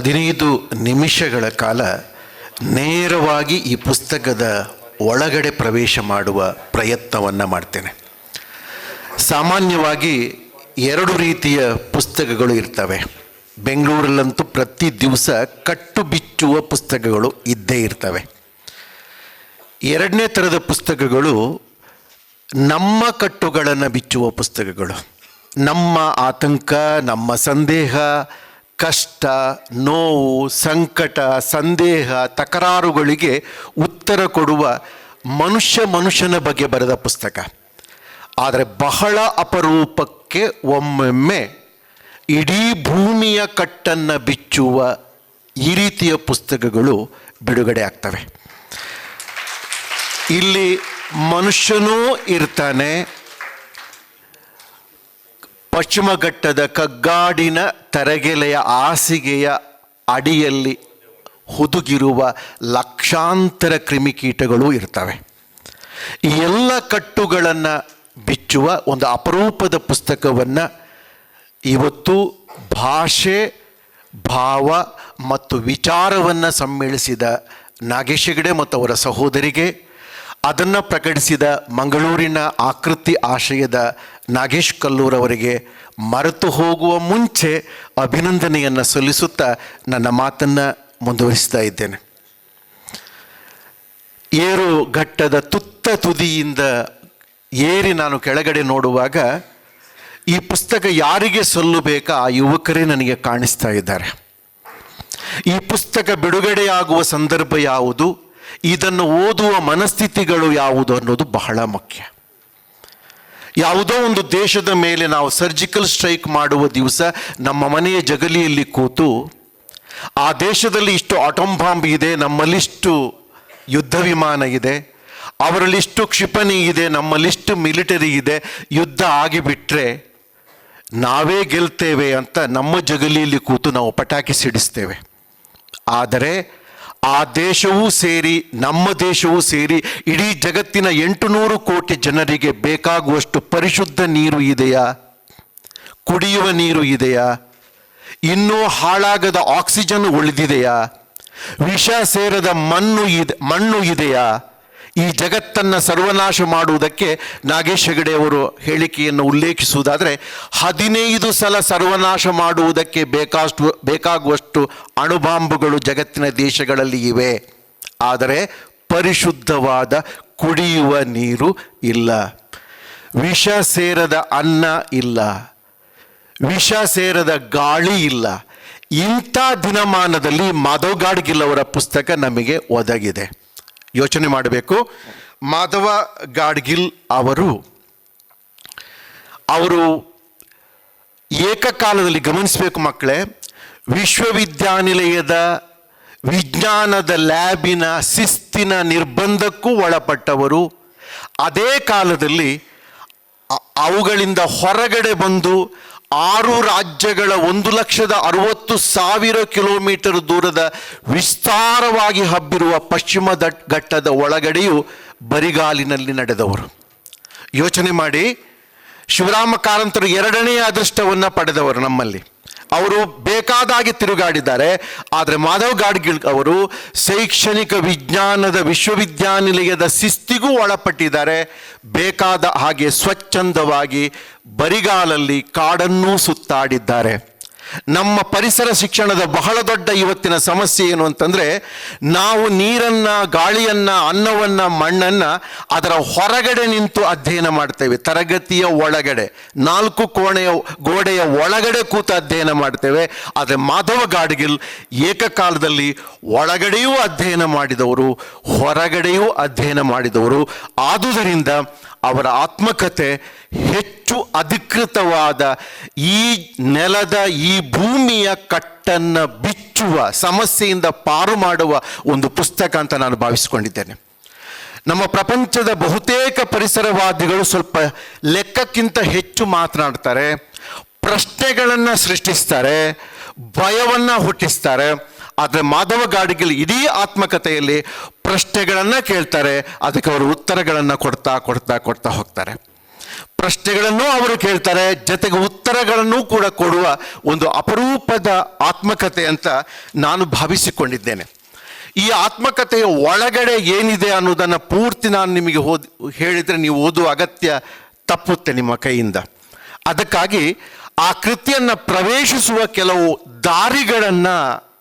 ಹದಿನೈದು ನಿಮಿಷಗಳ ಕಾಲ ನೇರವಾಗಿ ಈ ಪುಸ್ತಕದ ಒಳಗಡೆ ಪ್ರವೇಶ ಮಾಡುವ ಪ್ರಯತ್ನವನ್ನು ಮಾಡ್ತೇನೆ. ಸಾಮಾನ್ಯವಾಗಿ ಎರಡು ರೀತಿಯ ಪುಸ್ತಕಗಳು ಇರ್ತವೆ. ಬೆಂಗಳೂರಲ್ಲಂತೂ ಪ್ರತಿ ದಿವಸ ಕಟ್ಟು ಬಿಚ್ಚುವ ಪುಸ್ತಕಗಳು ಇದ್ದೇ ಇರ್ತವೆ. ಎರಡನೇ ಥರದ ಪುಸ್ತಕಗಳು ನಮ್ಮ ಕಟ್ಟುಗಳನ್ನು ಬಿಚ್ಚುವ ಪುಸ್ತಕಗಳು. ನಮ್ಮ ಆತಂಕ, ನಮ್ಮ ಸಂದೇಹ ಕಷ್ಟ, ನೋವು, ಸಂಕಟ, ಸಂದೇಹ, ತಕರಾರುಗಳಿಗೆ ಉತ್ತರ ಕೊಡುವ ಮನುಷ್ಯ ಮನುಷ್ಯನ ಬಗ್ಗೆ ಬರೆದ ಪುಸ್ತಕ. ಆದರೆ ಬಹಳ ಅಪರೂಪಕ್ಕೆ ಒಮ್ಮೊಮ್ಮೆ ಇಡೀ ಭೂಮಿಯ ಕಟ್ಟನ್ನು ಬಿಚ್ಚುವ ಈ ರೀತಿಯ ಪುಸ್ತಕಗಳು ಬಿಡುಗಡೆ ಆಗ್ತವೆ. ಇಲ್ಲಿ ಮನುಷ್ಯನೂ ಇರ್ತಾನೆ ಪಶ್ಚಿಮ ಘಟ್ಟದ ಕಗ್ಗಾಡಿನ ತರಗೆಲೆಯ ಹಾಸಿಗೆಯ ಅಡಿಯಲ್ಲಿ ಹುದುಗಿರುವ ಲಕ್ಷಾಂತರ ಕ್ರಿಮಿಕೀಟಗಳು ಇರ್ತವೆ. ಈ ಎಲ್ಲ ಕಟ್ಟುಗಳನ್ನು ಬಿಚ್ಚುವ ಒಂದು ಅಪರೂಪದ ಪುಸ್ತಕವನ್ನು ಇವತ್ತು ಭಾಷೆ, ಭಾವ ಮತ್ತು ವಿಚಾರವನ್ನು ಸಮ್ಮಿಳಿಸಿದ ನಾಗೇಶ್ ಹೆಗಡೆ ಮತ್ತು ಅವರ ಸಹೋದರಿಗೆ, ಅದನ್ನು ಪ್ರಕಟಿಸಿದ ಮಂಗಳೂರಿನ ಆಕೃತಿ ಆಶಯದ ನಾಗೇಶ್ ಕಲ್ಲೂರ್ ಅವರಿಗೆ ಮರೆತು ಹೋಗುವ ಮುಂಚೆ ಅಭಿನಂದನೆಯನ್ನು ಸಲ್ಲಿಸುತ್ತಾ ನನ್ನ ಮಾತನ್ನು ಮುಂದುವರಿಸ್ತಾ ಇದ್ದೇನೆ. ಏರು ಘಟ್ಟದ ತುತ್ತ ತುದಿಯಿಂದ ಏರಿ ನಾನು ಕೆಳಗಡೆ ನೋಡುವಾಗ ಈ ಪುಸ್ತಕ ಯಾರಿಗೆ ಸಲ್ಲಬೇಕಾ ಆ ಯುವಕರೇ ನನಗೆ ಕಾಣಿಸ್ತಾ ಇದ್ದಾರೆ. ಈ ಪುಸ್ತಕ ಬಿಡುಗಡೆಯಾಗುವ ಸಂದರ್ಭ ಯಾವುದು, ಇದನ್ನು ಓದುವ ಮನಸ್ಥಿತಿಗಳು ಯಾವುದು ಅನ್ನೋದು ಬಹಳ ಮುಖ್ಯ. ಯಾವುದೋ ಒಂದು ದೇಶದ ಮೇಲೆ ನಾವು ಸರ್ಜಿಕಲ್ ಸ್ಟ್ರೈಕ್ ಮಾಡುವ ದಿವಸ ನಮ್ಮ ಮನೆಯ ಜಗಲಿಯಲ್ಲಿ ಕೂತು, ಆ ದೇಶದಲ್ಲಿ ಇಷ್ಟು ಆಟೋಮ್ ಬಾಂಬ್ ಇದೆ, ನಮ್ಮಲ್ಲಿಷ್ಟು ಯುದ್ಧ ವಿಮಾನ ಇದೆ, ಅವರಲ್ಲಿಷ್ಟು ಕ್ಷಿಪಣಿ ಇದೆ, ನಮ್ಮಲ್ಲಿಷ್ಟು ಮಿಲಿಟರಿ ಇದೆ, ಯುದ್ಧ ಆಗಿಬಿಟ್ರೆ ನಾವೇ ಗೆಲ್ತೇವೆ ಅಂತ ನಮ್ಮ ಜಗಲಿಯಲ್ಲಿ ಕೂತು ನಾವು ಪಟಾಕಿ ಸಿಡಿಸ್ತೇವೆ. ಆದರೆ ಆ ದೇಶವೂ ಸೇರಿ, ನಮ್ಮ ದೇಶವೂ ಸೇರಿ ಇಡೀ ಜಗತ್ತಿನ ಎಂಟುನೂರು ಕೋಟಿ ಜನರಿಗೆ ಬೇಕಾಗುವಷ್ಟು ಪರಿಶುದ್ಧ ನೀರು ಇದೆಯಾ? ಕುಡಿಯುವ ನೀರು ಇದೆಯಾ? ಇನ್ನೂ ಹಾಳಾಗದ ಆಕ್ಸಿಜನ್ ಉಳಿದಿದೆಯಾ? ವಿಷ ಸೇರದ ಮಣ್ಣು ಇದೆ, ಮಣ್ಣು ಇದೆಯಾ? ಈ ಜಗತ್ತನ್ನು ಸರ್ವನಾಶ ಮಾಡುವುದಕ್ಕೆ ನಾಗೇಶ್ ಹೆಗಡೆಯವರು ಹೇಳಿಕೆಯನ್ನು ಉಲ್ಲೇಖಿಸುವುದಾದರೆ, ಹದಿನೈದು ಸಲ ಸರ್ವನಾಶ ಮಾಡುವುದಕ್ಕೆ ಬೇಕಾಷ್ಟು, ಬೇಕಾಗುವಷ್ಟು ಅಣುಬಾಂಬುಗಳು ಜಗತ್ತಿನ ದೇಶಗಳಲ್ಲಿ ಇವೆ. ಆದರೆ ಪರಿಶುದ್ಧವಾದ ಕುಡಿಯುವ ನೀರು ಇಲ್ಲ. ವಿಷ ಸೇರದ ಅನ್ನ ಇಲ್ಲ. ವಿಷ ಸೇರದ ಗಾಳಿ ಇಲ್ಲ. ಇಂಥ ದಿನಮಾನದಲ್ಲಿ ಮಾಧವ್ ಗಾಡ್ಗಿಲ್ ಅವರ ಪುಸ್ತಕ ನಮಗೆ ಒದಗಿದೆ. ಯೋಚನೆ ಮಾಡಬೇಕು. ಮಾಧವ ಗಾಡ್ಗಿಲ್ ಅವರು ಅವರು ಏಕಕಾಲದಲ್ಲಿ ಗಮನಿಸಬೇಕು ಮಕ್ಕಳೇ, ವಿಶ್ವವಿದ್ಯಾನಿಲಯದ ವಿಜ್ಞಾನದ ಲ್ಯಾಬಿನ ಶಿಸ್ತಿನ ನಿರ್ಬಂಧಕ್ಕೂ ಒಳಪಟ್ಟವರು. ಅದೇ ಕಾಲದಲ್ಲಿ ಅವುಗಳಿಂದ ಹೊರಗಡೆ ಬಂದು ಆರು ರಾಜ್ಯಗಳ ಒಂದು ಲಕ್ಷದ ಅರವತ್ತು ಸಾವಿರ ಕಿಲೋಮೀಟರ್ ದೂರದ ವಿಸ್ತಾರವಾಗಿ ಹಬ್ಬಿರುವ ಪಶ್ಚಿಮ ದಟ್ ಘಟ್ಟದ ಒಳಗಡೆಯೂ ಬರಿಗಾಲಿನಲ್ಲಿ ನಡೆದವರು. ಯೋಚನೆ ಮಾಡಿ ಶಿವರಾಮ ಕಾರಂತರು ಎರಡನೆಯ ಅದೃಷ್ಟವನ್ನು ಪಡೆದವರು ನಮ್ಮಲ್ಲಿ. ಅವರು ಬೇಕಾದಾಗಿ ತಿರುಗಾಡಿದ್ದಾರೆ. ಆದರೆ ಮಾಧವ್ ಗಾಡ್ಗಿಳ್ ಅವರು ಶೈಕ್ಷಣಿಕ ವಿಜ್ಞಾನದ ವಿಶ್ವವಿದ್ಯಾನಿಲಯದ ಶಿಸ್ತಿಗೂ ಒಳಪಟ್ಟಿದ್ದಾರೆ. ಬೇಕಾದ ಹಾಗೆ ಸ್ವಚ್ಛಂದವಾಗಿ ಬರಿಗಾಲಲ್ಲಿ ಕಾಡನ್ನೂ ಸುತ್ತಾಡಿದ್ದಾರೆ. ನಮ್ಮ ಪರಿಸರ ಶಿಕ್ಷಣದ ಬಹಳ ದೊಡ್ಡ ಇವತ್ತಿನ ಸಮಸ್ಯೆ ಏನು ಅಂತಂದರೆ, ನಾವು ನೀರನ್ನು, ಗಾಳಿಯನ್ನು, ಅನ್ನವನ್ನು, ಮಣ್ಣನ್ನು ಅದರ ಹೊರಗಡೆ ನಿಂತು ಅಧ್ಯಯನ ಮಾಡ್ತೇವೆ. ತರಗತಿಯ ಒಳಗಡೆ, ನಾಲ್ಕು ಕೋಣೆಯ, ಗೋಡೆಯ ಒಳಗಡೆ ಕೂತು ಅಧ್ಯಯನ ಮಾಡ್ತೇವೆ. ಆದರೆ ಮಾಧವ ಗಾಡ್ಗಿಲ್ ಏಕಕಾಲದಲ್ಲಿ ಒಳಗಡೆಯೂ ಅಧ್ಯಯನ ಮಾಡಿದವರು, ಹೊರಗಡೆಯೂ ಅಧ್ಯಯನ ಮಾಡಿದವರು. ಆದುದರಿಂದ ಅವರ ಆತ್ಮಕತೆ ಹೆಚ್ಚು ಅಧಿಕೃತವಾದ ಈ ನೆಲದ, ಈ ಭೂಮಿಯ ಕಟ್ಟನ್ನು ಬಿಚ್ಚುವ, ಸಮಸ್ಯೆಯಿಂದ ಪಾರು ಮಾಡುವ ಒಂದು ಪುಸ್ತಕ ಅಂತ ನಾನು ಭಾವಿಸಿಕೊಂಡಿದ್ದೇನೆ. ನಮ್ಮ ಪ್ರಪಂಚದ ಬಹುತೇಕ ಪರಿಸರವಾದಿಗಳು ಸ್ವಲ್ಪ ಲೆಕ್ಕಕ್ಕಿಂತ ಹೆಚ್ಚು ಮಾತನಾಡ್ತಾರೆ, ಪ್ರಶ್ನೆಗಳನ್ನು ಸೃಷ್ಟಿಸ್ತಾರೆ, ಭಯವನ್ನು ಹುಟ್ಟಿಸ್ತಾರೆ ಆದರೆ ಮಾಧವ ಗಾಡಿಗಲ್ ಇಡೀ ಆತ್ಮಕಥೆಯಲ್ಲಿ ಪ್ರಶ್ನೆಗಳನ್ನು ಕೇಳ್ತಾರೆ. ಅದಕ್ಕೆ ಅವರು ಉತ್ತರಗಳನ್ನು ಕೊಡ್ತಾ ಕೊಡ್ತಾ ಕೊಡ್ತಾ ಹೋಗ್ತಾರೆ. ಪ್ರಶ್ನೆಗಳನ್ನು ಅವರು ಕೇಳ್ತಾರೆ, ಜೊತೆಗೆ ಉತ್ತರಗಳನ್ನು ಕೂಡ ಕೊಡುವ ಒಂದು ಅಪರೂಪದ ಆತ್ಮಕತೆ ಅಂತ ನಾನು ಭಾವಿಸಿಕೊಂಡಿದ್ದೇನೆ. ಈ ಆತ್ಮಕಥೆಯ ಒಳಗಡೆ ಏನಿದೆ ಅನ್ನೋದನ್ನು ಪೂರ್ತಿ ನಾನು ನಿಮಗೆ ಓದ್, ಹೇಳಿದರೆ ನೀವು ಓದುವ ಅಗತ್ಯ ತಪ್ಪುತ್ತೆ ನಿಮ್ಮ ಕೈಯಿಂದ. ಅದಕ್ಕಾಗಿ ಆ ಕೃತಿಯನ್ನು ಪ್ರವೇಶಿಸುವ ಕೆಲವು ದಾರಿಗಳನ್ನು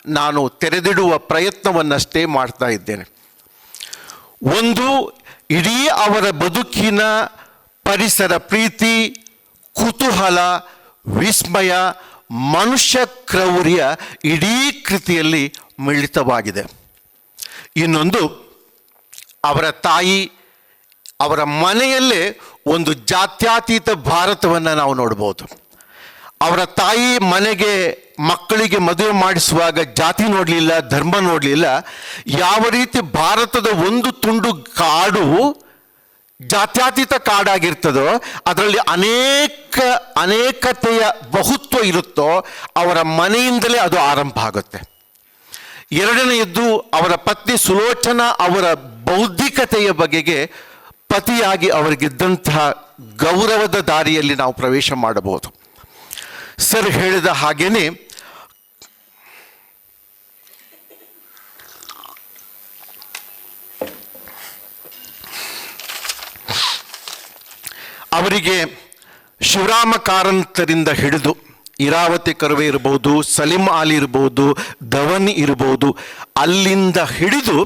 ನಾನು ತೆರೆದಿಡುವ ಪ್ರಯತ್ನವನ್ನಷ್ಟೇ ಮಾಡ್ತಾ ಇದ್ದೇನೆ. ಒಂದು, ಇಡೀ ಅವರ ಬದುಕಿನ ಪರಿಸರ ಪ್ರೀತಿ, ಕುತೂಹಲ, ವಿಸ್ಮಯ, ಮನುಷ್ಯ ಕ್ರೌರ್ಯ ಇಡೀ ಕೃತಿಯಲ್ಲಿ ಮಿಳಿತವಾಗಿದೆ. ಇನ್ನೊಂದು, ಅವರ ತಾಯಿ, ಅವರ ಮನೆಯಲ್ಲೇ ಒಂದು ಜಾತ್ಯಾತೀತ ಭಾರತವನ್ನು ನಾವು ನೋಡ್ಬೋದು. ಅವರ ತಾಯಿ ಮನೆಗೆ ಮಕ್ಕಳಿಗೆ ಮದುವೆ ಮಾಡಿಸುವಾಗ ಜಾತಿ ನೋಡಲಿಲ್ಲ, ಧರ್ಮ ನೋಡಲಿಲ್ಲ, ಯಾವ ರೀತಿ ಭಾರತದ ಒಂದು ತುಂಡು ಕಾಡು ಜಾತ್ಯಾತೀತ ಕಾಡಾಗಿರ್ತದೋ, ಅದರಲ್ಲಿ ಅನೇಕ ಅನೇಕತೆಯ ಬಹುತ್ವ ಇರುತ್ತೋ, ಅವರ ಮನೆಯಿಂದಲೇ ಅದು ಆರಂಭ ಆಗುತ್ತೆ. ಎರಡನೆಯದ್ದು, ಅವರ ಪತ್ನಿ ಸುಲೋಚನಾ ಅವರ ಬೌದ್ಧಿಕತೆಯ ಬಗೆಗೆ ಪತಿಯಾಗಿ ಅವರಿಗಿದ್ದಂತಹ ಗೌರವದ ದಾರಿಯಲ್ಲಿ ನಾವು ಪ್ರವೇಶ ಮಾಡಬಹುದು. ಸರ್ ಹೇಳಿದ ಹಾಗೇನೆ ಅವರಿಗೆ ಶಿವರಾಮ ಕಾರಂತರಿಂದ ಹಿಡಿದು ಇರಾವತಿ ಕರುವೆ ಇರ್ಬೋದು, ಸಲೀಂ ಆಲಿ ಇರ್ಬೋದು, ಧವನ್ ಇರ್ಬೋದು, ಅಲ್ಲಿಂದ ಹಿಡಿದು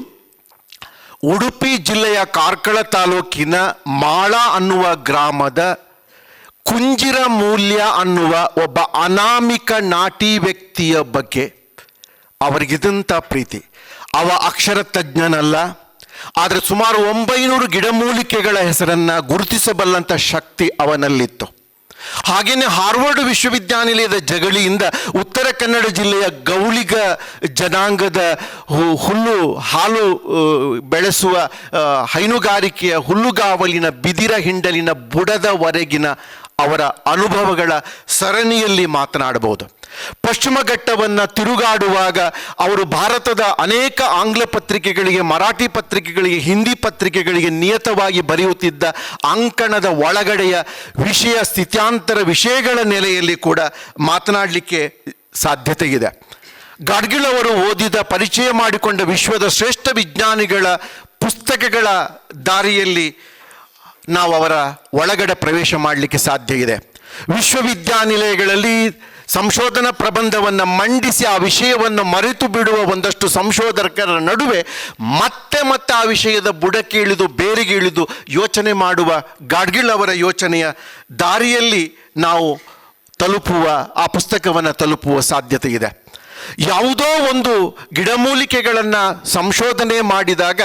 ಉಡುಪಿ ಜಿಲ್ಲೆಯ ಕಾರ್ಕಳ ತಾಲೂಕಿನ ಮಾಳ ಅನ್ನುವ ಗ್ರಾಮದ ಕುಂಜಿರ ಮೂಲ್ಯ ಅನ್ನುವ ಒಬ್ಬ ಅನಾಮಿಕ ನಾಟಿ ವ್ಯಕ್ತಿಯ ಬಗ್ಗೆ ಅವರಿಗಿದಂಥ ಪ್ರೀತಿ. ಅವ ಅಕ್ಷರ ತಜ್ಞನಲ್ಲ ಆದರೆ ಸುಮಾರು ಒಂಬೈನೂರು ಗಿಡಮೂಲಿಕೆಗಳ ಹೆಸರನ್ನು ಗುರುತಿಸಬಲ್ಲಂಥ ಶಕ್ತಿ ಅವನಲ್ಲಿತ್ತು. ಹಾಗೆಯೇ ಹಾರ್ವರ್ಡ್ ವಿಶ್ವವಿದ್ಯಾನಿಲಯದ ಜಗಳಿಯಿಂದ ಉತ್ತರ ಕನ್ನಡ ಜಿಲ್ಲೆಯ ಗೌಳಿಗ ಜನಾಂಗದ ಹುಲ್ಲು, ಹಾಲು ಬೆಳೆಸುವ ಹೈನುಗಾರಿಕೆಯ ಹುಲ್ಲುಗಾವಲಿನ ಬಿದಿರ ಹಿಂಡಲಿನ ಬುಡದವರೆಗಿನ ಅವರ ಅನುಭವಗಳ ಸರಣಿಯಲ್ಲಿ ಮಾತನಾಡಬಹುದು. ಪಶ್ಚಿಮ ಘಟ್ಟವನ್ನು ತಿರುಗಾಡುವಾಗ ಅವರು ಭಾರತದ ಅನೇಕ ಆಂಗ್ಲ ಪತ್ರಿಕೆಗಳಿಗೆ, ಮರಾಠಿ ಪತ್ರಿಕೆಗಳಿಗೆ, ಹಿಂದಿ ಪತ್ರಿಕೆಗಳಿಗೆ ನಿಯತವಾಗಿ ಬರೆಯುತ್ತಿದ್ದ ಅಂಕಣದ ಒಳಗಡೆಯ ವಿಷಯ ಸ್ಥಿತ್ಯಾಂತರ ವಿಷಯಗಳ ನೆಲೆಯಲ್ಲಿ ಕೂಡ ಮಾತನಾಡಲಿಕ್ಕೆ ಸಾಧ್ಯತೆ ಇದೆ. ಗಾಡ್ಗಿಳ್ ಅವರು ಓದಿದ, ಪರಿಚಯ ಮಾಡಿಕೊಂಡ ವಿಶ್ವದ ಶ್ರೇಷ್ಠ ವಿಜ್ಞಾನಿಗಳ ಪುಸ್ತಕಗಳ ದಾರಿಯಲ್ಲಿ ನಾವು ಅವರ ಒಳಗಡೆ ಪ್ರವೇಶ ಮಾಡಲಿಕ್ಕೆ ಸಾಧ್ಯ ಇದೆ. ವಿಶ್ವವಿದ್ಯಾನಿಲಯಗಳಲ್ಲಿ ಸಂಶೋಧನಾ ಪ್ರಬಂಧವನ್ನು ಮಂಡಿಸಿ ಆ ವಿಷಯವನ್ನು ಮರೆತು ಬಿಡುವ ಒಂದಷ್ಟು ಸಂಶೋಧಕರ ನಡುವೆ ಮತ್ತೆ ಮತ್ತೆ ಆ ವಿಷಯದ ಬುಡಕ್ಕೆ ಇಳಿದು ಬೇರಿಗೆ ಇಳಿದು ಯೋಚನೆ ಮಾಡುವ ಗಾಡ್ಗಿಳ್ ಅವರ ಯೋಚನೆಯ ದಾರಿಯಲ್ಲಿ ನಾವು ತಲುಪುವ, ಆ ಪುಸ್ತಕವನ್ನು ತಲುಪುವ ಸಾಧ್ಯತೆ ಇದೆ. ಯಾವುದೋ ಒಂದು ಗಿಡಮೂಲಿಕೆಗಳನ್ನು ಸಂಶೋಧನೆ ಮಾಡಿದಾಗ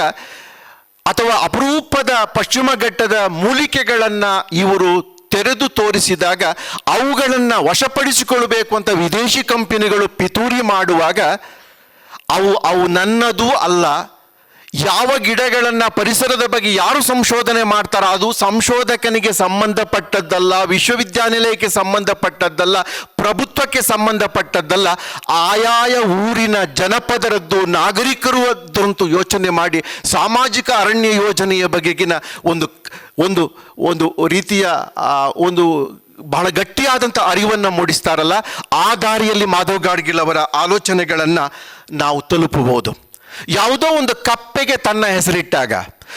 ಅಥವಾ ಅಪರೂಪದ ಪಶ್ಚಿಮ ಘಟ್ಟದ ಮೂಲಿಕೆಗಳನ್ನು ಇವರು ತೆರೆದು ತೋರಿಸಿದಾಗ ಅವುಗಳನ್ನು ವಶಪಡಿಸಿಕೊಳ್ಳಬೇಕು ಅಂತ ವಿದೇಶಿ ಕಂಪನಿಗಳು ಪಿತೂರಿ ಮಾಡುವಾಗ ಅವು ಅವು ನನ್ನದು ಅಲ್ಲ ಯಾವ ಗಿಡಗಳನ್ನು ಪರಿಸರದ ಬಗ್ಗೆ ಯಾರು ಸಂಶೋಧನೆ ಮಾಡ್ತಾರೋ ಅದು ಸಂಶೋಧಕನಿಗೆ ಸಂಬಂಧಪಟ್ಟದ್ದಲ್ಲ, ವಿಶ್ವವಿದ್ಯಾನಿಲಯಕ್ಕೆ ಸಂಬಂಧಪಟ್ಟದ್ದಲ್ಲ, ಪ್ರಭುತ್ವಕ್ಕೆ ಸಂಬಂಧಪಟ್ಟದ್ದಲ್ಲ, ಆಯಾಯ ಊರಿನ ಜನಪದರದ್ದು, ನಾಗರಿಕರು ಅದ್ರಂತೂ ಯೋಚನೆ ಮಾಡಿ ಸಾಮಾಜಿಕ ಅರಣ್ಯ ಯೋಜನೆಯ ಬಗೆಗಿನ ಒಂದು ಒಂದು ಒಂದು ರೀತಿಯ ಒಂದು ಬಹಳ ಗಟ್ಟಿಯಾದಂಥ ಅರಿವನ್ನು ಮೂಡಿಸ್ತಾರಲ್ಲ, ಆ ದಾರಿಯಲ್ಲಿ ಮಾಧವ್ ಗಾಡ್ಗಿಲ್ ಅವರ ಆಲೋಚನೆಗಳನ್ನು ನಾವು ತಲುಪಬಹುದು. ಯಾವುದೋ ಒಂದು ಕಪ್ಪೆಗೆ ತನ್ನ ಹೆಸರಿಟ್ಟಾಗ,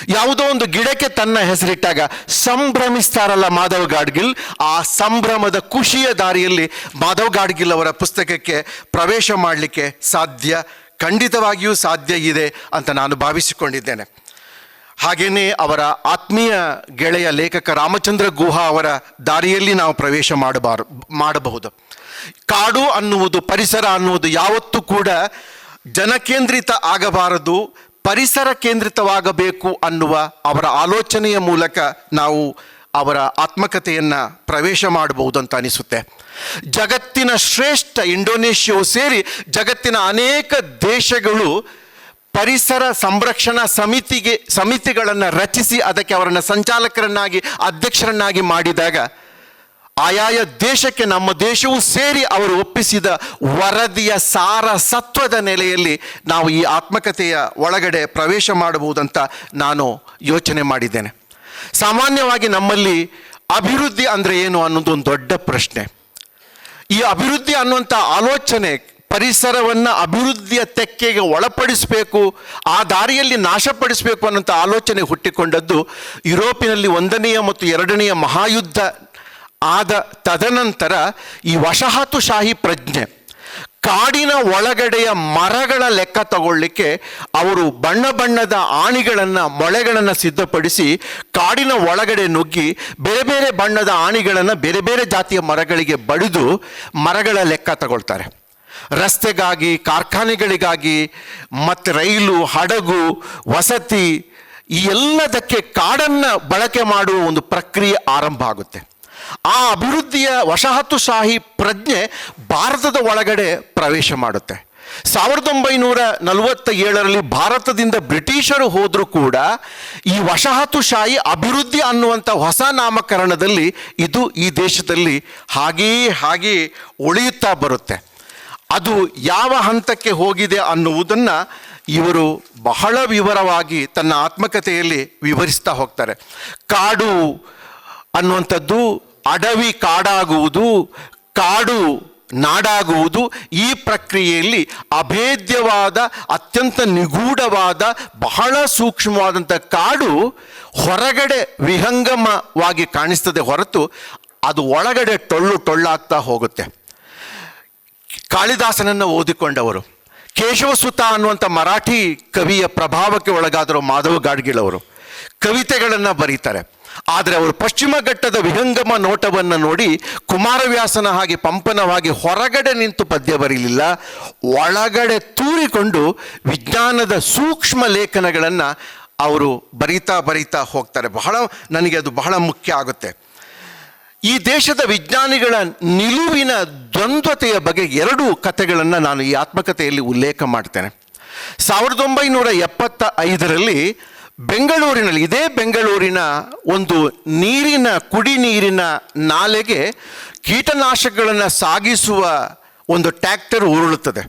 ಯಾವುದೋ ಒಂದು ಗಿಡಕ್ಕೆ ತನ್ನ ಹೆಸರಿಟ್ಟಾಗ ಸಂಭ್ರಮಿಸ್ತಾರಲ್ಲ ಮಾಧವ್ ಗಾಡ್ಗಿಲ್. ಆ ಸಂಭ್ರಮದ ಖುಷಿಯ ದಾರಿಯಲ್ಲಿ ಮಾಧವ್ ಗಾಡ್ಗಿಲ್ ಅವರ ಪುಸ್ತಕಕ್ಕೆ ಪ್ರವೇಶ ಮಾಡಲಿಕ್ಕೆ ಸಾಧ್ಯ, ಖಂಡಿತವಾಗಿಯೂ ಸಾಧ್ಯ ಇದೆ ಅಂತ ನಾನು ಭಾವಿಸಿಕೊಂಡಿದ್ದೇನೆ. ಹಾಗೆಯೇ ಅವರ ಆತ್ಮೀಯ ಗೆಳೆಯ ಲೇಖಕ ರಾಮಚಂದ್ರ ಗುಹಾ ಅವರ ದಾರಿಯಲ್ಲಿ ನಾವು ಪ್ರವೇಶ ಮಾಡಬಾರ, ಮಾಡಬಹುದು. ಕಾಡು ಅನ್ನುವುದು, ಪರಿಸರ ಅನ್ನುವುದು ಯಾವತ್ತೂ ಕೂಡ ಜನಕೇಂದ್ರಿತ ಆಗಬಾರದು, ಪರಿಸರ ಕೇಂದ್ರಿತವಾಗಬೇಕು ಅನ್ನುವ ಅವರ ಆಲೋಚನೆಯ ಮೂಲಕ ನಾವು ಅವರ ಆತ್ಮಕತೆಯನ್ನು ಪ್ರವೇಶ ಮಾಡಬಹುದು ಅಂತ ಅನಿಸುತ್ತೆ. ಜಗತ್ತಿನ ಶ್ರೇಷ್ಠ ಇಂಡೋನೇಷ್ಯಾವು ಸೇರಿ ಜಗತ್ತಿನ ಅನೇಕ ದೇಶಗಳು ಪರಿಸರ ಸಂರಕ್ಷಣಾ ಸಮಿತಿಗೆ, ಸಮಿತಿಗಳನ್ನು ರಚಿಸಿ ಅದಕ್ಕೆ ಅವರನ್ನು ಸಂಚಾಲಕರನ್ನಾಗಿ, ಅಧ್ಯಕ್ಷರನ್ನಾಗಿ ಮಾಡಿದಾಗ ಆಯಾಯ ದೇಶಕ್ಕೆ ನಮ್ಮ ದೇಶವು ಸೇರಿ ಅವರು ಒಪ್ಪಿಸಿದ ವರದಿಯ ಸಾರ ಸತ್ವದ ನೆಲೆಯಲ್ಲಿ ನಾವು ಈ ಆತ್ಮಕತೆಯ ಒಳಗಡೆ ಪ್ರವೇಶ ಮಾಡಬಹುದಂತ ನಾನು ಯೋಚನೆ ಮಾಡಿದ್ದೇನೆ. ಸಾಮಾನ್ಯವಾಗಿ ನಮ್ಮಲ್ಲಿ ಅಭಿವೃದ್ಧಿ ಅಂದರೆ ಏನು ಅನ್ನೋದು ಒಂದು ದೊಡ್ಡ ಪ್ರಶ್ನೆ. ಈ ಅಭಿವೃದ್ಧಿ ಅನ್ನುವಂಥ ಆಲೋಚನೆ ಪರಿಸರವನ್ನು ಅಭಿವೃದ್ಧಿಯ ತೆಕ್ಕೆಗೆ ಒಳಪಡಿಸಬೇಕು, ಆ ದಾರಿಯಲ್ಲಿ ನಾಶಪಡಿಸಬೇಕು ಅನ್ನೋಂಥ ಆಲೋಚನೆ ಹುಟ್ಟಿಕೊಂಡದ್ದು ಯುರೋಪಿನಲ್ಲಿ ಒಂದನೆಯ ಮತ್ತು ಎರಡನೆಯ ಮಹಾಯುದ್ಧ ಆದ ತದನಂತರ ಈ ವಸಾಹತುಶಾಹಿ ಪ್ರಜ್ಞೆ, ಕಾಡಿನ ಒಳಗಡೆಯ ಮರಗಳ ಲೆಕ್ಕ ತಗೊಳ್ಳಿಕ್ಕೆ ಅವರು ಬಣ್ಣ ಬಣ್ಣದ ಆಣಿಗಳನ್ನು, ಮೊಳೆಗಳನ್ನು ಸಿದ್ಧಪಡಿಸಿ ಕಾಡಿನ ಒಳಗಡೆ ನುಗ್ಗಿ ಬೇರೆ ಬೇರೆ ಬಣ್ಣದ ಆಣಿಗಳನ್ನು ಬೇರೆ ಬೇರೆ ಜಾತಿಯ ಮರಗಳಿಗೆ ಬಡಿದು ಮರಗಳ ಲೆಕ್ಕ ತಗೊಳ್ತಾರೆ. ರಸ್ತೆಗಾಗಿ, ಕಾರ್ಖಾನೆಗಳಿಗಾಗಿ ಮತ್ತು ರೈಲು, ಹಡಗು, ವಸತಿ ಈ ಎಲ್ಲದಕ್ಕೆ ಕಾಡನ್ನು ಬಳಕೆ ಮಾಡುವ ಒಂದು ಪ್ರಕ್ರಿಯೆ ಆರಂಭ ಆಗುತ್ತೆ. ಆ ಅಭಿವೃದ್ಧಿಯ ವಸಾಹತುಶಾಹಿ ಪ್ರಜ್ಞೆ ಭಾರತದ ಒಳಗಡೆ ಪ್ರವೇಶ ಮಾಡುತ್ತೆ. ಸಾವಿರದ ಒಂಬೈನೂರ ನಲವತ್ತ ಏಳರಲ್ಲಿ ಭಾರತದಿಂದ ಬ್ರಿಟಿಷರು ಹೋದರೂ ಕೂಡ ಈ ವಸಾಹತುಶಾಹಿ ಅಭಿವೃದ್ಧಿ ಅನ್ನುವಂಥ ಹೊಸ ನಾಮಕರಣದಲ್ಲಿ ಇದು ಈ ದೇಶದಲ್ಲಿ ಹಾಗೆಯೇ ಹಾಗೆಯೇ ಉಳಿಯುತ್ತಾ ಬರುತ್ತೆ. ಅದು ಯಾವ ಹಂತಕ್ಕೆ ಹೋಗಿದೆ ಅನ್ನುವುದನ್ನು ಇವರು ಬಹಳ ವಿವರವಾಗಿ ತನ್ನ ಆತ್ಮಕಥೆಯಲ್ಲಿ ವಿವರಿಸ್ತಾ ಹೋಗ್ತಾರೆ. ಕಾಡು ಅನ್ನುವಂಥದ್ದು ಅಡವಿ ಕಾಡಾಗುವುದು, ಕಾಡು ನಾಡಾಗುವುದು ಈ ಪ್ರಕ್ರಿಯೆಯಲ್ಲಿ ಅಭೇದ್ಯವಾದ, ಅತ್ಯಂತ ನಿಗೂಢವಾದ, ಬಹಳ ಸೂಕ್ಷ್ಮವಾದಂಥ ಕಾಡು ಹೊರಗಡೆ ವಿಹಂಗಮವಾಗಿ ಕಾಣಿಸ್ತದೆ ಹೊರತು ಅದು ಒಳಗಡೆ ಟೊಳ್ಳು ಟೊಳ್ಳಾಗ್ತಾ ಹೋಗುತ್ತೆ. ಕಾಳಿದಾಸನನ್ನು ಓದಿಕೊಂಡವರು, ಕೇಶವಸುತ ಅನ್ನುವಂಥ ಮರಾಠಿ ಕವಿಯ ಪ್ರಭಾವಕ್ಕೆ ಒಳಗಾದರು ಮಾಧವ ಗಾಡ್ಗಿಳವರು ಕವಿತೆಗಳನ್ನು ಬರೀತಾರೆ. ಆದರೆ ಅವರು ಪಶ್ಚಿಮ ಘಟ್ಟದ ವಿಹಂಗಮ ನೋಟವನ್ನು ನೋಡಿ ಕುಮಾರವ್ಯಾಸನ ಹಾಗೆ ಪಂಪನವಾಗಿ ಹೊರಗಡೆ ನಿಂತು ಪದ್ಯ ಬರೀಲಿಲ್ಲ, ಒಳಗಡೆ ತೂರಿಕೊಂಡು ವಿಜ್ಞಾನದ ಸೂಕ್ಷ್ಮ ಲೇಖನಗಳನ್ನು ಅವರು ಬರೀತಾ ಬರೀತಾ ಹೋಗ್ತಾರೆ. ಬಹಳ ನನಗೆ ಅದು ಬಹಳ ಮುಖ್ಯ ಆಗುತ್ತೆ. ಈ ದೇಶದ ವಿಜ್ಞಾನಿಗಳ ನಿಲುವಿನ ದ್ವಂದ್ವತೆಯ ಬಗ್ಗೆ ಎರಡು ಕಥೆಗಳನ್ನು ನಾನು ಈ ಆತ್ಮಕಥೆಯಲ್ಲಿ ಉಲ್ಲೇಖ ಮಾಡ್ತೇನೆ. ಸಾವಿರದ ಒಂಬೈನೂರ ಎಪ್ಪತ್ತ ಐದರಲ್ಲಿ ಬೆಂಗಳೂರಿನಲ್ಲಿ, ಇದೇ ಬೆಂಗಳೂರಿನ ಒಂದು ನೀರಿನ, ಕುಡಿ ನೀರಿನ ನಾಲೆಗೆ ಕೀಟನಾಶಕಗಳನ್ನು ಸಾಗಿಸುವ ಒಂದು ಟ್ಯಾಕ್ಟರ್ ಉರುಳುತ್ತದೆ.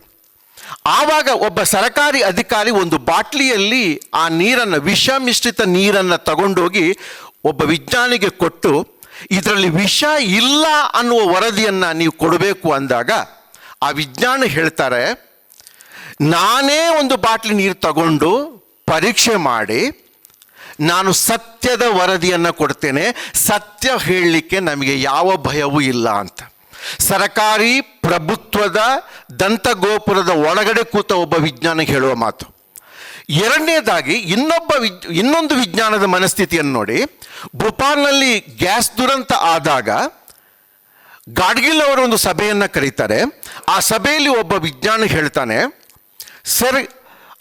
ಆವಾಗ ಒಬ್ಬ ಸರಕಾರಿ ಅಧಿಕಾರಿ ಒಂದು ಬಾಟ್ಲಿಯಲ್ಲಿ ಆ ನೀರನ್ನು ವಿಷ ಮಿಶ್ರಿತ ನೀರನ್ನು ತಗೊಂಡೋಗಿ ಒಬ್ಬ ವಿಜ್ಞಾನಿಗೆ ಕೊಟ್ಟು, ಇದರಲ್ಲಿ ವಿಷ ಇಲ್ಲ ಅನ್ನುವ ವರದಿಯನ್ನು ನೀವು ಕೊಡಬೇಕು ಅಂದಾಗ, ಆ ವಿಜ್ಞಾನಿ ಹೇಳ್ತಾರೆ, ನಾನೇ ಒಂದು ಬಾಟ್ಲಿ ನೀರು ತಗೊಂಡು ಪರೀಕ್ಷೆ ಮಾಡಿ ನಾನು ಸತ್ಯದ ವರದಿಯನ್ನು ಕೊಡ್ತೇನೆ, ಸತ್ಯ ಹೇಳಲಿಕ್ಕೆ ನಮಗೆ ಯಾವ ಭಯವೂ ಇಲ್ಲ ಅಂತ. ಸರಕಾರಿ ಪ್ರಭುತ್ವದ ದಂತಗೋಪುರದ ಒಳಗಡೆ ಕೂತ ಒಬ್ಬ ವಿಜ್ಞಾನಿ ಹೇಳುವ ಮಾತು. ಎರಡನೇದಾಗಿ ಇನ್ನೊಬ್ಬ ವಿಜ್, ಇನ್ನೊಂದು ವಿಜ್ಞಾನದ ಮನಸ್ಥಿತಿಯನ್ನು ನೋಡಿ, ಭೋಪಾಲ್ನಲ್ಲಿ ಗ್ಯಾಸ್ ದುರಂತ ಆದಾಗ ಗಾಡ್ಗಿಲ್ ಅವರು ಒಂದು ಸಭೆಯನ್ನು ಕರೀತಾರೆ. ಆ ಸಭೆಯಲ್ಲಿ ಒಬ್ಬ ವಿಜ್ಞಾನಿ ಹೇಳ್ತಾನೆ, ಸರ್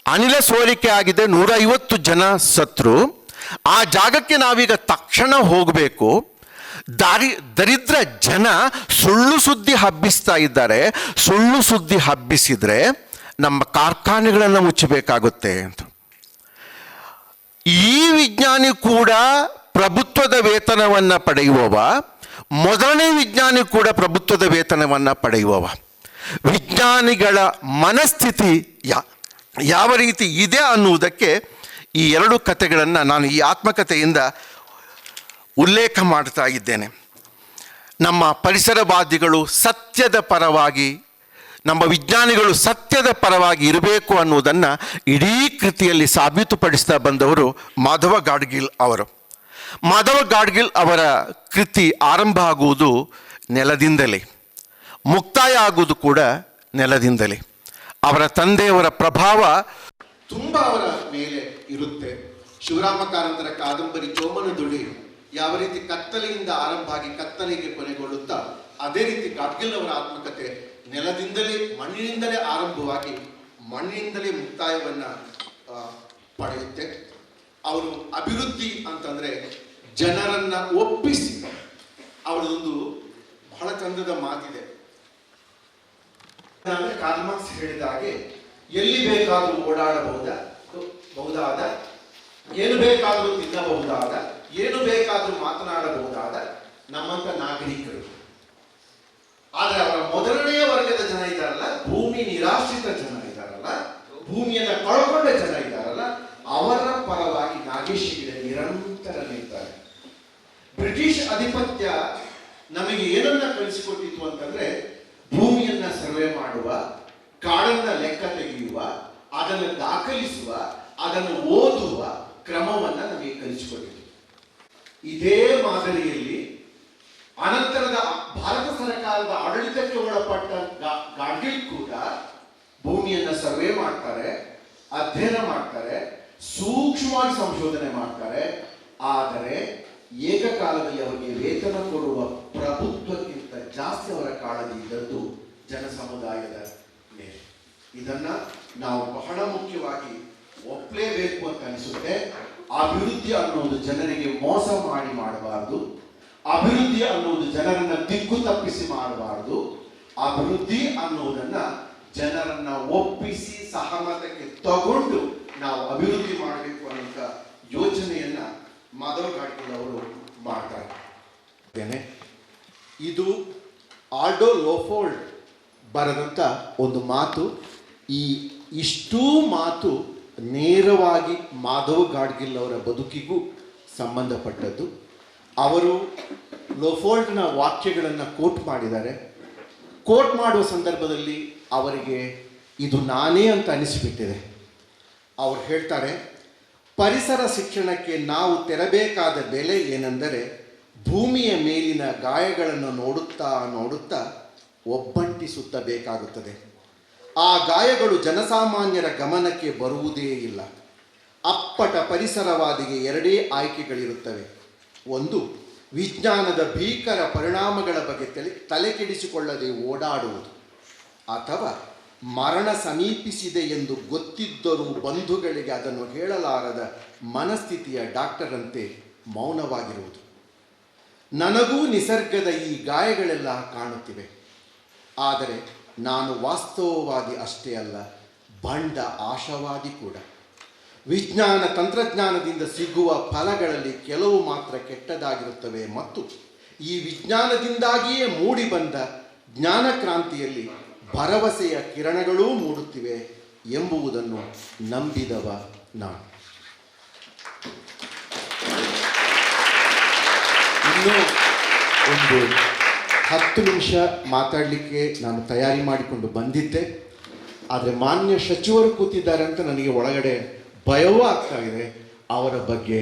ಅನಿಲ ಸೋರಿಕೆ ಆಗಿದೆ. ನೂರ ಐವತ್ತು ಜನ ಸತ್ರು. ಆ ಜಾಗಕ್ಕೆ ನಾವೀಗ ತಕ್ಷಣ ಹೋಗಬೇಕು. ದಾರಿ, ದರಿದ್ರ ಜನ ಸುಳ್ಳು ಸುದ್ದಿ ಹಬ್ಬಿಸ್ತಾ ಇದ್ದಾರೆ. ಸುಳ್ಳು ಸುದ್ದಿ ಹಬ್ಬಿಸಿದರೆ ನಮ್ಮ ಕಾರ್ಖಾನೆಗಳನ್ನು ಮುಚ್ಚಬೇಕಾಗುತ್ತೆ ಅಂತ. ಈ ವಿಜ್ಞಾನಿ ಕೂಡ ಪ್ರಭುತ್ವದ ವೇತನವನ್ನು ಪಡೆಯುವವ. ಮೊದಲನೇ ವಿಜ್ಞಾನಿ ಕೂಡ ಪ್ರಭುತ್ವದ ವೇತನವನ್ನು ಪಡೆಯುವವ. ವಿಜ್ಞಾನಿಗಳ ಮನಸ್ಥಿತಿ ಯಾ ಯಾವ ರೀತಿ ಇದೆ ಅನ್ನುವುದಕ್ಕೆ ಈ ಎರಡು ಕಥೆಗಳನ್ನು ನಾನು ಈ ಆತ್ಮಕಥೆಯಿಂದ ಉಲ್ಲೇಖ ಮಾಡ್ತಾ ಇದ್ದೇನೆ. ನಮ್ಮ ಪರಿಸರವಾದಿಗಳು ಸತ್ಯದ ಪರವಾಗಿ, ನಮ್ಮ ವಿಜ್ಞಾನಿಗಳು ಸತ್ಯದ ಪರವಾಗಿ ಇರಬೇಕು ಅನ್ನುವುದನ್ನು ಇಡೀ ಕೃತಿಯಲ್ಲಿ ಸಾಬೀತುಪಡಿಸ್ತಾ ಬಂದವರು ಮಾಧವ ಗಾಡ್ಗಿಲ್ ಅವರು. ಮಾಧವ ಗಾಡ್ಗಿಲ್ ಅವರ ಕೃತಿ ಆರಂಭ ಆಗುವುದು ನೆಲದಿಂದಲೇ, ಮುಕ್ತಾಯ ಆಗುವುದು ಕೂಡ ನೆಲದಿಂದಲೇ. ಅವರ ತಂದೆಯವರ ಪ್ರಭಾವ ತುಂಬ ಅವರ ಮೇಲೆ ಇರುತ್ತೆ. ಶಿವರಾಮ ಕಾರಂತರ ಕಾದಂಬರಿ ಚೋಮನ ದುಡಿ ಯಾವ ರೀತಿ ಕತ್ತಲೆಯಿಂದ ಆರಂಭ ಆಗಿ ಕತ್ತಲೆಗೆ ಕೊನೆಗೊಳ್ಳುತ್ತಾ, ಅದೇ ರೀತಿ ಗಾಡ್ಗಿಲ್ ಅವರ ಆತ್ಮಕತೆ ನೆಲದಿಂದಲೇ, ಮಣ್ಣಿನಿಂದಲೇ ಆರಂಭವಾಗಿ ಮಣ್ಣಿನಿಂದಲೇ ಮುಕ್ತಾಯವನ್ನ ಪಡೆಯುತ್ತೆ. ಅವರು ಅಭಿವೃದ್ಧಿ ಅಂತಂದ್ರೆ ಜನರನ್ನ ಒಪ್ಪಿಸಿ, ಅವರದೊಂದು ಬಹಳ ಚಂದದ ಮಾತಿದೆ. ಅಂದ್ರೆ ಕಾರ್ಮಾಕ್ಸ್ ಹೇಳಿದ ಹಾಗೆ ಎಲ್ಲಿ ಬೇಕಾದರೂ ಓಡಾಡಬಹುದ? ಬಹುದಾದ? ಏನು ಬೇಕಾದರೂ ತಿನ್ನಬಹುದಾದ? ಏನು ಬೇಕಾದರೂ ಮಾತನಾಡಬಹುದಾದ? ನಮ್ಮಂತ ನಾಗರಿಕರು. ಆದರೆ ಅವರ ಮೊದಲನೆಯ ವರ್ಗದ ಜನ ಇದ್ದಾರಲ್ಲ, ಭೂಮಿ ನಿರಾಶ್ರಿತ ಜನ ಇದ್ದಾರಲ್ಲ, ಭೂಮಿಯನ್ನ ಕಳ್ಕೊಂಡ ಜನ ಇದ್ದಾರಲ್ಲ, ಅವರ ಪರವಾಗಿ ನಾಗೇಶ್ ಹೆಗಡೆ ನಿರಂತರ ನಿಂತಾರೆ ಬ್ರಿಟಿಷ್ ಅಧಿಪತ್ಯ ನಮಗೆ ಏನನ್ನ ಕಲಿಸಿಕೊಟ್ಟಿತ್ತು ಅಂತಂದ್ರೆ ಭೂಮಿಯನ್ನ ಸರ್ವೆ ಮಾಡುವ, ಕಾಡನ್ನ ಲೆಕ್ಕ ತೆಗೆಯುವ, ಅದನ್ನು ದಾಖಲಿಸುವ, ಅದನ್ನು ಓದುವ ಕ್ರಮವನ್ನ ನಮಗೆ ಕಲಿಸಿಕೊಟ್ಟಿದೆ. ಇದೇ ಮಾದರಿಯಲ್ಲಿ ಅನಂತರದ ಭಾರತ ಸರ್ಕಾರದ ಆಡಳಿತಕ್ಕೆ ಒಳಪಟ್ಟ ಗಾಡ್ಗಿಲ್ ಕೂಡ ಭೂಮಿಯನ್ನ ಸರ್ವೆ ಮಾಡ್ತಾರೆ, ಅಧ್ಯಯನ ಮಾಡ್ತಾರೆ, ಸೂಕ್ಷ್ಮವಾಗಿ ಸಂಶೋಧನೆ ಮಾಡ್ತಾರೆ. ಆದರೆ ಏಕಕಾಲದಲ್ಲಿ ಅವರಿಗೆ ವೇತನ ಕೊಡುವ ಪ್ರಭುತ್ವಕ್ಕಿಂತ ಜಾಸ್ತಿ ಅವರ ಕಾಳಜಿ ಇದ್ದದ್ದು ಜನ ಸಮುದಾಯದ ಮೇಲೆ. ಇದನ್ನ ನಾವು ಬಹಳ ಮುಖ್ಯವಾಗಿ ಒಪ್ಪಲೇಬೇಕು ಅಂತ ಅನಿಸುತ್ತೆ. ಅಭಿವೃದ್ಧಿ ಅನ್ನೋದು ಜನರಿಗೆ ಮೋಸ ಮಾಡಿ ಮಾಡಬಾರದು. ಅಭಿವೃದ್ಧಿ ಅನ್ನೋದು ಜನರನ್ನ ದಿಕ್ಕು ತಪ್ಪಿಸಿ ಮಾಡಬಾರದು. ಅಭಿವೃದ್ಧಿ ಅನ್ನೋದನ್ನ ಜನರನ್ನ ಒಪ್ಪಿಸಿ ಸಹಮತಕ್ಕೆ ತಗೊಂಡು ನಾವು ಅಭಿವೃದ್ಧಿ ಮಾಡಬೇಕು ಅನ್ನುವಂಥ ಯೋಚನೆಯನ್ನ ಮಾಧವ್ ಗಾಡ್ಗಿಲ್ ಅವರು ಮಾಡ್ತಾರೆ. ಇದು ಆಲ್ಡೋ ಲೋಫೋಲ್ಡ್ ಬರೆದಂಥ ಒಂದು ಮಾತು. ಈ ಇಷ್ಟೂ ಮಾತು ನೇರವಾಗಿ ಮಾಧವ್ ಗಾಡ್ಗಿಲ್ ಅವರ ಬದುಕಿಗೂ ಸಂಬಂಧಪಟ್ಟದ್ದು. ಅವರು ಲೋಫೋಲ್ಡ್ನ ವಾಕ್ಯಗಳನ್ನು ಕೋಟ್ ಮಾಡಿದ್ದಾರೆ. ಕೋಟ್ ಮಾಡುವ ಸಂದರ್ಭದಲ್ಲಿ ಅವರಿಗೆ ಇದು ನಾನೇ ಅಂತ ಅನಿಸಿಬಿಟ್ಟಿದೆ. ಅವ್ರು ಹೇಳ್ತಾರೆ, ಪರಿಸರ ಶಿಕ್ಷಣಕ್ಕೆ ನಾವು ತೆರಬೇಕಾದ ಬೆಲೆ ಏನೆಂದರೆ ಭೂಮಿಯ ಮೇಲಿನ ಗಾಯಗಳನ್ನು ನೋಡುತ್ತಾ ನೋಡುತ್ತಾ ಒಬ್ಬಂಟಿಸುತ್ತಬೇಕಾಗುತ್ತದೆ ಆ ಗಾಯಗಳು ಜನಸಾಮಾನ್ಯರ ಗಮನಕ್ಕೆ ಬರುವುದೇ ಇಲ್ಲ. ಅಪ್ಪಟ ಪರಿಸರವಾದಿಗೆ ಎರಡೇ ಆಯ್ಕೆಗಳಿರುತ್ತವೆ. ಒಂದು, ವಿಜ್ಞಾನದ ಭೀಕರ ಪರಿಣಾಮಗಳ ಬಗ್ಗೆ ತಲೆ, ತಲೆಕೆಡಿಸಿಕೊಳ್ಳದೆ ಓಡಾಡುವುದು. ಅಥವಾ ಮರಣ ಸಮೀಪಿಸಿದೆ ಎಂದು ಗೊತ್ತಿದ್ದರೂ ಬಂಧುಗಳಿಗೆ ಅದನ್ನು ಹೇಳಲಾರದ ಮನಸ್ಥಿತಿಯ ಡಾಕ್ಟರಂತೆ ಮೌನವಾಗಿರುವುದು. ನನಗೂ ನಿಸರ್ಗದ ಈ ಗಾಯಗಳೆಲ್ಲ ಕಾಣುತ್ತಿವೆ. ಆದರೆ ನಾನು ವಾಸ್ತವವಾಗಿ ಅಷ್ಟೇ ಅಲ್ಲ, ಬಂಡ ಆಶಾವಾದಿ ಕೂಡ. ವಿಜ್ಞಾನ ತಂತ್ರಜ್ಞಾನದಿಂದ ಸಿಗುವ ಫಲಗಳಲ್ಲಿ ಕೆಲವು ಮಾತ್ರ ಕೆಟ್ಟದಾಗಿರುತ್ತವೆ ಮತ್ತು ಈ ವಿಜ್ಞಾನದಿಂದಾಗಿಯೇ ಮೂಡಿಬಂದ ಜ್ಞಾನ ಕ್ರಾಂತಿಯಲ್ಲಿ ಭರವಸೆಯ ಕಿರಣಗಳೂ ಮೂಡುತ್ತಿವೆ ಎಂಬುವುದನ್ನು ನಂಬಿದವ ನಾನು. ಇನ್ನೂ ಒಂದು ಹತ್ತು ನಿಮಿಷ ಮಾತಾಡಲಿಕ್ಕೆ ನಾನು ತಯಾರಿ ಮಾಡಿಕೊಂಡು ಬಂದಿದ್ದೆ. ಆದರೆ ಮಾನ್ಯ ಸಚಿವರು ಕೂತಿದ್ದಾರೆ ಅಂತ ನನಗೆ ಒಳಗಡೆ ಭಯವೂ ಆಗ್ತಾ ಇದೆ. ಅವರ ಬಗ್ಗೆ